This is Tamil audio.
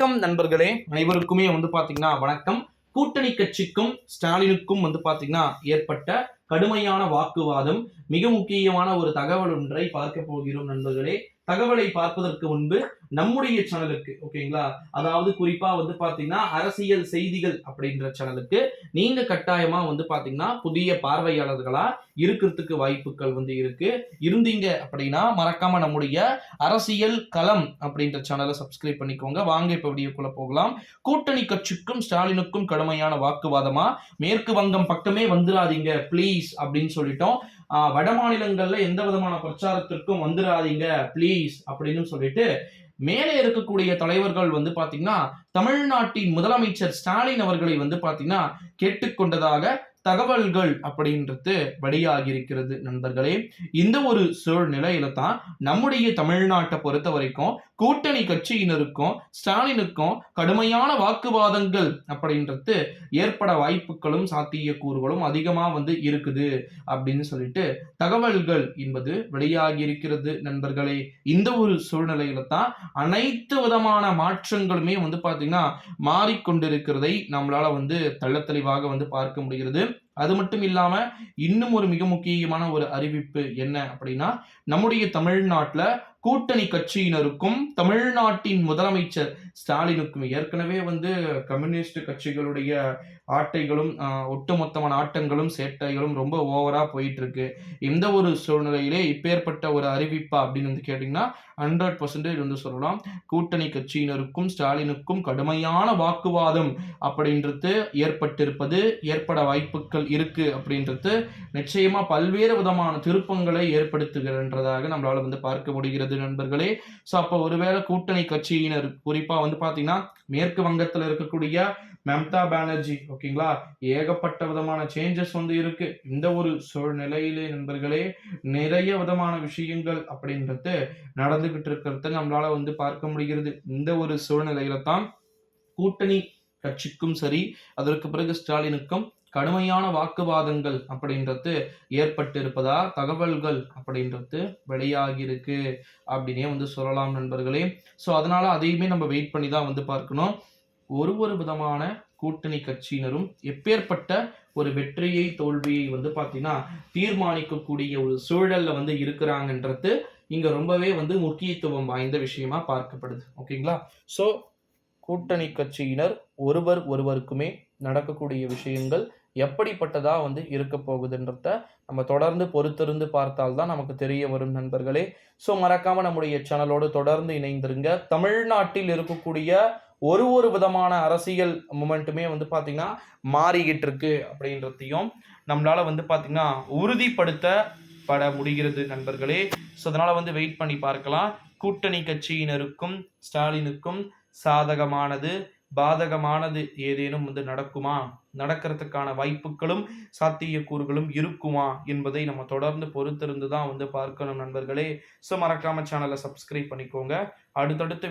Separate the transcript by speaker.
Speaker 1: வணக்கம் நண்பர்களே அனைவருக்குமே வந்து பாத்தீங்கன்னா வணக்கம். கூட்டணி கட்சிக்கும் ஸ்டாலினுக்கும் வந்து பாத்தீங்கன்னா ஏற்பட்ட கடுமையான வாக்குவாதம். மிக முக்கியமான ஒரு தகவல் ஒன்றை பார்க்க போகிறோம் நண்பர்களே. தகவலை பார்ப்பதற்கு முன்பு நம்முடைய சேனலுக்கு ஓகேங்களா அதாவது குறிப்பா வந்து பாத்தீங்கன்னா அரசியல் செய்திகள் அப்படின்ற சேனலுக்கு நீங்க கட்டாயமா வந்து பாத்தீங்கன்னா புதிய பார்வையாளர்களா இருக்கிறதுக்கு வாய்ப்புகள் வந்து இருக்கு. இருந்தீங்க அப்படின்னா மறக்காம நம்முடைய அரசியல் களம் அப்படின்ற சேனலை சப்ஸ்கிரைப் பண்ணிக்கோங்க. வாங்க இப்ப வீடியோக்குள்ள போகலாம். கூட்டணி கட்சிக்கும் ஸ்டாலினுக்கும் கடுமையான வாக்குவாதமா? மேற்கு வங்கம் பக்கமே வந்துடாதீங்க ப்ளீஸ் அப்படின்னு சொல்லிட்டோம். வட மாநிலங்கள்ல எந்த விதமான பிரச்சாரத்திற்கும் வந்துடாதீங்க ப்ளீஸ் அப்படின்னு சொல்லிட்டு மேலே இருக்கக்கூடிய தலைவர்கள் வந்து பாத்தீங்கன்னா தமிழ்நாட்டின் முதலமைச்சர் ஸ்டாலின் அவர்களை வந்து பாத்தீங்கன்னா கேட்டுக்கொண்டதாக தகவல்கள் அப்படின்றது வெளியாகி இருக்கிறது நண்பர்களே. இந்த ஒரு சூழ்நிலையில தான் நம்முடைய தமிழ்நாட்டை பொறுத்த வரைக்கும் கூட்டணி கட்சியினருக்கும் ஸ்டாலினுக்கும் கடுமையான வாக்குவாதங்கள் அப்படின்றது ஏற்பட வாய்ப்புகளும் சாத்தியக்கூறுகளும் அதிகமா வந்து இருக்குது அப்படின்னு சொல்லிட்டு தகவல்கள் என்பது வெளியாகி இருக்கிறது நண்பர்களே. இந்த ஒரு சூழ்நிலையில தான் அனைத்து விதமான மாற்றங்களுமே வந்து பாத்தீங்கன்னா மாறிக்கொண்டிருக்கிறதை நம்மளால வந்து தெள்ளத் தெளிவாக வந்து பார்க்க முடிகிறது. அது மட்டும் இல்லாம இன்னும் ஒரு மிக முக்கியமான ஒரு அறிவிப்பு என்ன அப்படின்னா நம்முடைய தமிழ்நாட்டுல கூட்டணி கட்சியினருக்கும் தமிழ்நாட்டின் முதலமைச்சர் ஸ்டாலினுக்கும் ஏற்கனவே வந்து கம்யூனிஸ்ட் கட்சிகளுடைய ஆட்டைகளும் ஒட்டுமொத்தமான ஆட்டங்களும் சேட்டைகளும் ரொம்ப ஓவரா போயிட்டு இருக்கு எந்த ஒரு சூழ்நிலையிலே இப்பேற்பட்ட ஒரு அறிவிப்பா அப்படின்னு வந்து கேட்டீங்கன்னா ஹண்ட்ரட் பர்சன்டேஜ் வந்து சொல்லலாம். கூட்டணி கட்சியினருக்கும் ஸ்டாலினுக்கும் கடுமையான வாக்குவாதம் அப்படின்றது ஏற்பட்டிருப்பது ஏற்பட வாய்ப்புகள் இருக்கு அப்படின்றது நிச்சயமா பல்வேறு விதமான திருப்பங்களை ஏற்படுத்துகின்றதாக நம்மளால வந்து பார்க்க முடிகிறது. நண்பர்களே. ஸோ அப்போ ஒருவேளை கூட்டணி கட்சியினர் குறிப்பாக வந்து பார்த்தீங்கன்னா மேற்கு வங்கத்தில் இருக்கக்கூடிய மம்தா பானர்ஜி ஓகேங்களா? ஏகப்பட்ட விதமான சேஞ்சஸ் வந்து இருக்கு. இந்த ஒரு சூழ்நிலையிலே நண்பர்களே நிறைய விதமான விஷயங்கள் அப்படின்றது நடந்துகிட்டு இருக்கிறத நம்மளால வந்து பார்க்க முடிகிறது. இந்த ஒரு சூழ்நிலையில தான் கூட்டணி கட்சிக்கும் சரி அதற்கு பிறகு ஸ்டாலினுக்கும் கடுமையான வாக்குவாதங்கள் அப்படின்றது ஏற்பட்டு இருப்பதா தகவல்கள் அப்படின்றது வெளியாகி இருக்கு அப்படின்னே வந்து சொல்லலாம் நண்பர்களே. ஸோ அதனால அதையுமே நம்ம வெயிட் பண்ணி தான் வந்து பார்க்கணும். ஒரு ஒரு விதமான கூட்டணி கட்சியினரும் எப்பேற்பட்ட ஒரு வெற்றியை தோல்வியை வந்து பார்த்தீங்கன்னா தீர்மானிக்கக்கூடிய ஒரு சூழல்ல வந்து இருக்கிறாங்கன்றது இங்க ரொம்பவே வந்து முக்கியத்துவம் வாய்ந்த விஷயமா பார்க்கப்படுது. ஓகேங்களா? ஸோ கூட்டணி கட்சியினர் ஒருவர் ஒருவருக்குமே நடக்கக்கூடிய விஷயங்கள் எப்படிப்பட்டதா வந்து இருக்க போகுதுன்றத நம்ம தொடர்ந்து பொறுத்திருந்து பார்த்தால் தான் நமக்கு தெரிய வரும் நண்பர்களே. ஸோ மறக்காம நம்முடைய சேனலோடு தொடர்ந்து இணைந்திருங்க. தமிழ்நாட்டில் இருக்கக்கூடிய ஒரு ஒரு விதமான அரசியல் மூமெண்ட்டுமே வந்து பார்த்திங்கன்னா மாறிக்கிட்டு இருக்கு அப்படின்றதையும் நம்மளால வந்து பார்த்திங்கன்னா உறுதிப்படுத்தப்பட முடிகிறது நண்பர்களே. ஸோ அதனால் வந்து வெயிட் பண்ணி பார்க்கலாம். கூட்டணி கட்சியினருக்கும் ஸ்டாலினுக்கும் சாதகமானது பாதகமானது ஏதேனும் வந்து நடக்குமா? நடக்கிறதுக்கான வாய்ப்புகளும் சாத்தியக்கூறுகளும் இருக்குமா? என்பதை நம்ம தொடர்ந்து பொறுத்திருந்து தான் வந்து பார்க்கணும் நண்பர்களே. ஸோ மறக்காம சேனலை சப்ஸ்கிரைப் பண்ணிக்கோங்க. அடுத்தடுத்து